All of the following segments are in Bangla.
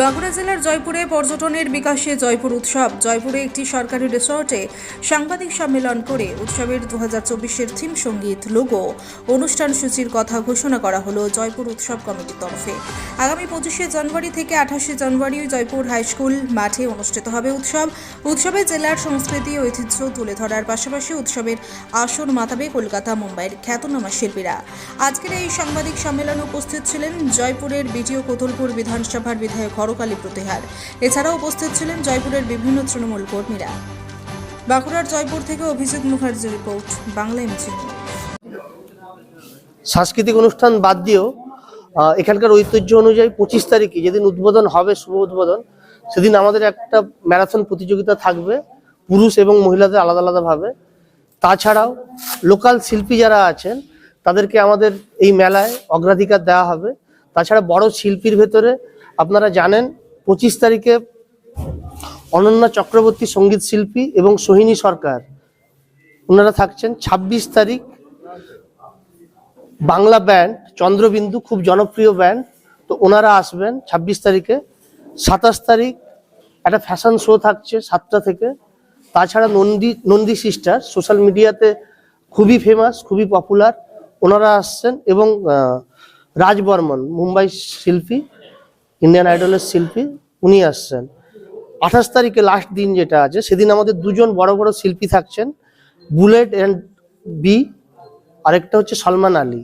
বাঁকুড়া জেলার জয়পুরে পর্যটনের বিকাশে জয়পুর উৎসব। জয়পুরে একটি সরকারি রিসর্টে সাংবাদিক সম্মেলন করে উৎসবের দু হাজার চব্বিশের থিম সংগীত, লোগো, অনুষ্ঠান সূচির কথা ঘোষণা করা হলো জয়পুর উৎসব কমিটির তরফে। আগামী পঁচিশে জানুয়ারি থেকে আঠাশে জানুয়ারি জয়পুর হাইস্কুল মাঠে অনুষ্ঠিত হবে উৎসব। উৎসবে জেলার সংস্কৃতি ঐতিহ্য তুলে ধরার পাশাপাশি উৎসবের আসর মাতাবে কলকাতা, মুম্বাইয়ের খ্যাতনামা শিল্পীরা। আজকের এই সাংবাদিক সম্মেলনে উপস্থিত ছিলেন জয়পুরের বিটিও কোতুলপুর বিধানসভার বিধায়ক হরকালী প্রতিহার। এছাড়াও উপস্থিত ছিলেন জয়পুরের বিভিন্ন তৃণমূল কর্মীরা। বাঁকুড়ার জয়পুর থেকে অভিজিৎ মুখার্জি রিপোর্ট, বাংলা সাংস্কৃতিক অনুষ্ঠান বাদ দিয়েও এখানকার ঐতিহ্য অনুযায়ী পঁচিশ তারিখে যেদিন উদ্বোধন হবে, শুভ উদ্বোধন, সেদিন আমাদের একটা ম্যারাথন প্রতিযোগিতা থাকবে, পুরুষ এবং মহিলাদের আলাদা আলাদাভাবে তাছাড়াও লোকাল শিল্পী যারা আছেন, তাদেরকে আমাদের এই মেলায় অগ্রাধিকার দেওয়া হবে। তাছাড়া বড় শিল্পীর ভেতরে আপনারা জানেন পঁচিশ তারিখে অনন্যা চক্রবর্তী সংগীত শিল্পী এবং সোহিনী সরকার, ওনারা থাকছেন ২৬ তারিখ। বাংলা ব্যান্ড, চন্দ্রবিন্দু, খুব জনপ্রিয় ব্যান্ড, তো ওনারা আসবেন ২৬ তারিখে। সাতাশ তারিখ একটা ফ্যাশন শো থাকছে সাতটা থেকে। তাছাড়া নন্দী নন্দী সিস্টার, সোশ্যাল মিডিয়াতে খুবই ফেমাস খুবই পপুলার ওনারা আসছেন এবং রাজবর্মন, মুম্বাই শিল্পী। ইন্ডিয়ান আইডলের শিল্পী উনি আসছেন। আঠাশ তারিখে লাস্ট দিন যেটা আছে, সেদিন আমাদের দুজন বড় বড় শিল্পী থাকছেন বুলেট অ্যান্ড বি আরেকটা হচ্ছে সলমান আলী।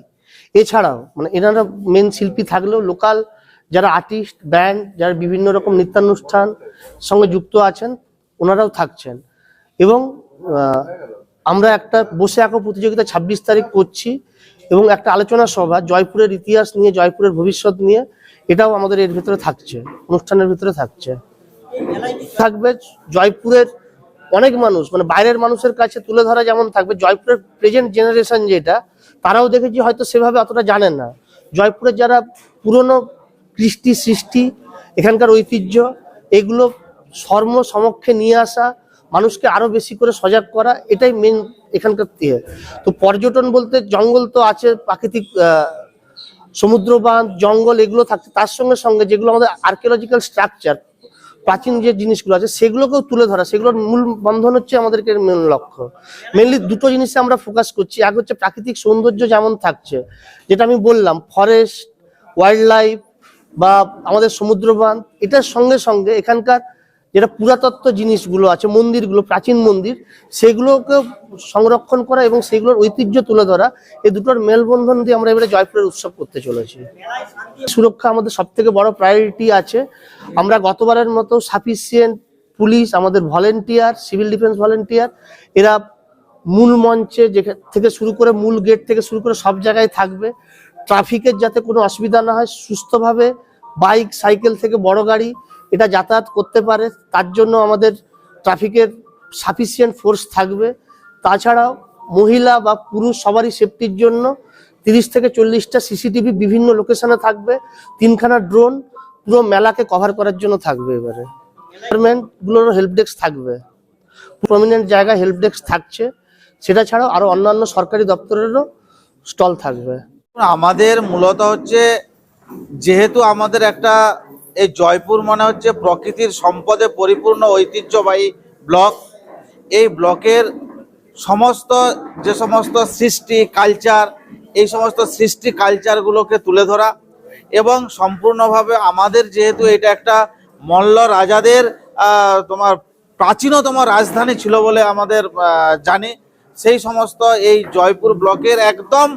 এছাড়াও মানে এনারা মেন শিল্পী থাকলেও লোকাল যারা আর্টিস্ট ব্যান্ড যারা বিভিন্ন রকম নৃত্যানুষ্ঠান সঙ্গে যুক্ত আছেন, ওনারাও থাকছেন। এবং আমরা একটা বসে আঁকো প্রতিযোগিতা ছাব্বিশ তারিখ করছি এবং একটা আলোচনা সভা, জয়পুরের ইতিহাস নিয়ে, জয়পুরের ভবিষ্যৎ নিয়ে এটাও আমাদের এর ভিতরে থাকছে, অনুষ্ঠানের ভিতরে থাকছে। থাকবে জয়পুরের অনেক মানুষ মানে বাইরের মানুষের কাছে তুলে ধরা যেমন থাকবে, জয়পুরের প্রেজেন্ট জেনারেশন যেটা, তারাও দেখেছি হয়তো সেভাবে অতটা জানেন না। জয়পুরের যারা পুরনো কৃষ্টি সৃষ্টি, এখানকার ঐতিহ্য, এগুলো সর্ম সমক্ষে নিয়ে আসা, মানুষকে আরও বেশি করে সজাগ করা, এটাই মেন এখানকার ইয়ে। তো পর্যটন বলতে জঙ্গল তো আছে, প্রাকৃতিক সমুদ্র বাঁধ জঙ্গল এগুলো থাকছে। তার সঙ্গে সঙ্গে যেগুলো আমাদের আর্কিওলজিক্যাল স্ট্রাকচার প্রাচীন যে জিনিসগুলো আছে, সেগুলোকেও তুলে ধরা। সেগুলোর মূল বন্ধন হচ্ছে আমাদেরকে মেন লক্ষ্য। মেনলি দুটো জিনিসে আমরা ফোকাস করছি। এক হচ্ছে প্রাকৃতিক সৌন্দর্য যেমন থাকছে, যেটা আমি বললাম ফরেস্ট ওয়াইল্ড লাইফ বা আমাদের সমুদ্র বাঁধ এটার সঙ্গে সঙ্গে এখানকার যেটা পুরাতত্ত্ব জিনিসগুলো আছে, মন্দিরগুলো, প্রাচীন মন্দির, সেগুলোকে সংরক্ষণ করা এবং সেগুলোর ঐতিহ্য তুলে ধরা, এই দুটোর মেলবন্ধন দিয়ে আমরা এবারে জয়পুরের উৎসব করতে চলেছি। সুরক্ষা আমাদের সব থেকে বড় প্রায়োরিটি আছে। আমরা গতবারের মতো সাফিসিয়েন্ট পুলিশ আমাদের ভলেন্টিয়ার সিভিল ডিফেন্স ভলেন্টিয়ার এরা মূল মঞ্চে যেখান থেকে শুরু করে মূল গেট থেকে শুরু করে সব জায়গায় থাকবে। ট্রাফিকের যাতে কোনো অসুবিধা না হয়, সুস্থভাবে বাইক সাইকেল থেকে বড় গাড়ি এটা যাতায়াত করতে পারে, তার জন্য আমাদের ট্রাফিকের সাফিসিয়েন্ট ফোর্স থাকবে। তাছাড়াও মহিলা বা পুরুষ সবারই সেফটির জন্য তিরিশ থেকে চল্লিশটা সিসিটিভি বিভিন্ন লোকেশনে থাকবে, তিনখানা ড্রোন পুরো মেলাকে কভার করার জন্য থাকবে এবারে। গুলোর হেল্প ডেস্ক থাকবে। প্রমিনেন্ট জায়গায় হেল্প ডেস্ক থাকছে। সেটা ছাড়াও আরও অন্যান্য সরকারি দপ্তরেরও স্টল থাকবে। আমাদের মূলত হচ্ছে, যেহেতু আমাদের একটা এই জয়পুর মনে হচ্ছে প্রকৃতির সম্পদে পরিপূর্ণ ঐতিহ্যবাহী ব্লক। এই ব্লকের সমস্ত, যে সমস্ত সৃষ্টি কালচার এই সমস্ত সৃষ্টি কালচারগুলোকে তুলে ধরা এবং সম্পূর্ণভাবে আমাদের যেহেতু এটা একটা মল্ল রাজাদের তোমার প্রাচীনতম রাজধানী ছিল বলে আমাদের জানি, সেই সমস্ত এই জয়পুর ব্লকের একদম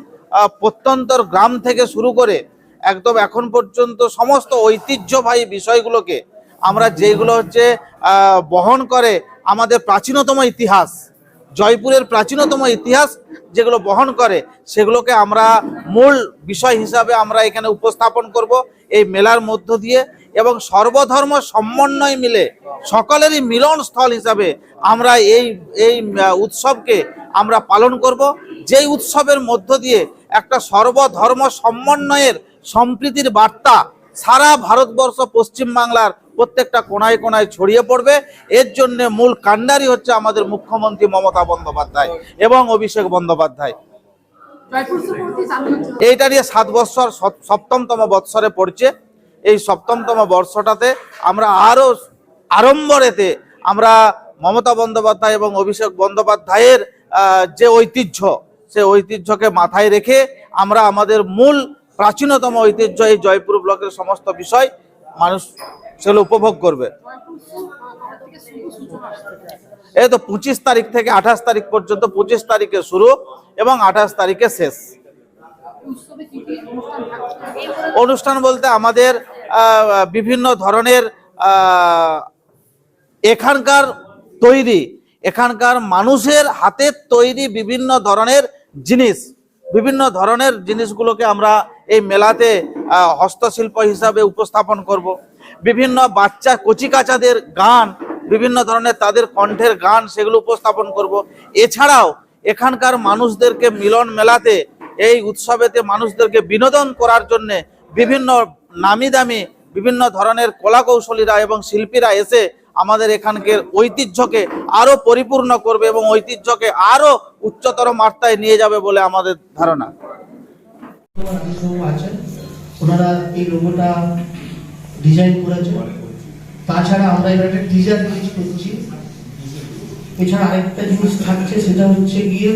প্রত্যন্তর গ্রাম থেকে শুরু করে একদম এখন পর্যন্ত সমস্ত ঐতিহ্যবাহী বিষয়গুলোকে আমরা যেগুলো হচ্ছে বহন করে আমাদের প্রাচীনতম ইতিহাস, জয়পুরের প্রাচীনতম ইতিহাস যেগুলো বহন করে, সেগুলোকে আমরা মূল বিষয় হিসাবে আমরা এখানে উপস্থাপন করব এই মেলার মধ্য দিয়ে এবং সর্বধর্ম সমন্বয় মিলে সকলেরই মিলন স্থল হিসাবে আমরা এই এই উৎসবকে আমরা পালন করব। যেই উৎসবের মধ্য দিয়ে একটা সর্বধর্ম সমন্বয়ের সম্প্রীতির বার্তা সারা ভারতবর্ষ পশ্চিম বাংলার প্রত্যেকটা কোনায় কোনায় ছড়িয়ে পড়বে। এর জন্য মূল কাণ্ডারি হচ্ছে আমাদের মুখ্যমন্ত্রী মমতা বন্দ্যোপাধ্যায় এবং অভিষেক বন্দ্যোপাধ্যায়। এইটা নিয়ে সাত বৎসর সপ্তমতম বৎসরে পড়ছে। এই সপ্তমতম বর্ষটাতে আমরা আরও আড়ম্বরেতে আমরা মমতা বন্দ্যোপাধ্যায় এবং অভিষেক বন্দ্যোপাধ্যায়ের যে ঐতিহ্য, সে ঐতিহ্যকে মাথায় রেখে আমরা আমাদের মূল প্রাচীনতম ঐতিহ্য এই জয়পুর ব্লকের সমস্ত বিষয় মানুষ সেগুলো উপভোগ করবে। এই তো পঁচিশ তারিখ থেকে আঠাশ তারিখ পর্যন্ত পঁচিশ তারিখে শুরু এবং আঠাশ তারিখে শেষ। অনুষ্ঠান বলতে আমাদের বিভিন্ন ধরনের এখানকার তৈরি, এখানকার মানুষের হাতের তৈরি বিভিন্ন ধরনের জিনিস, বিভিন্ন ধরনের জিনিসগুলোকে আমরা এই মেলাতে হস্তশিল্প হিসাবে উপস্থাপন করব। বিভিন্ন বাচ্চা কচিকাচাদের গান, বিভিন্ন ধরনের তাদের কণ্ঠের গান সেগুলো উপস্থাপন করব। এছাড়াও এখানকার মানুষদেরকে মিলন মেলাতে, এই উৎসবেতে মানুষদেরকে বিনোদন করার জন্য বিভিন্ন নামি দামি, বিভিন্ন ধরনের কলা কৌশলীরা এবং শিল্পীরা এসে আমাদের এখানকার ঐতিহ্যকে আরও পরিপূর্ণ করবে এবং ঐতিহ্যকে আরও উচ্চতর মাত্রায় নিয়ে যাবে বলে আমাদের ধারণা। ওনারা এই লোগোটা ডিজাইন করেছে তাছাড়া আমরা এবার একটা টিজার রিলিজ করছি। এছাড়া আরেকটা জিনিস থাকছে, সেটা হচ্ছে গিয়ে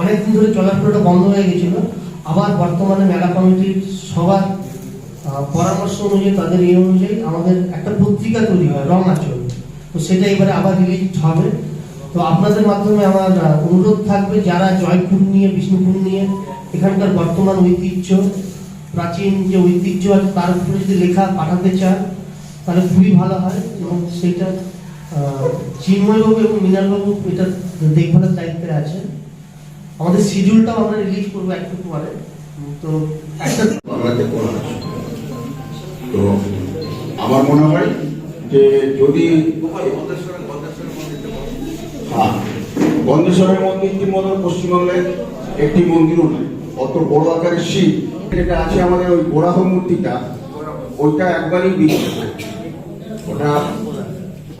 অনেকদিন ধরে চলাফেরাটা বন্ধ হয়ে গেছিল। আবার বর্তমানে মেলা কমিটির সবার পরামর্শ অনুযায়ী, তাদের এই অনুযায়ী আমাদের একটা পত্রিকা তৈরি হয়, রং আচল তো সেটা এবারে আবার রিলিজ হবে। তো আপনাদের মাধ্যমে আমার অনুরোধ থাকবে যারা জয়পুর নিয়ে বিষ্ণুপুর নিয়ে এখানকার বর্তমান ঐতিহ্য, প্রাচীন যে ঐতিহ্য আছে, তার উপরে যদি লেখা পাঠাতে চান, তাহলে খুবই ভালো হয় এবং সেটা চিন্ময়বাবু এবং মৃণালবাবু এটা দেখভালের দায়িত্বে আছে আমাদের শিডিউলটাও আমরা রিলিজ করব একটু পরে তো তো আমার মনে হয় যে যদি হ্যাঁ। গন্ধেশ্বরের মন্দিরটির মতো পশ্চিমবাংলায় একটি মন্দিরও নয় অত বড় আকারের শিব, যেটা আছে আমাদের ওই গোড়াহ মূর্তিটা, ওইটা একবারই বিখ্যাত ওটা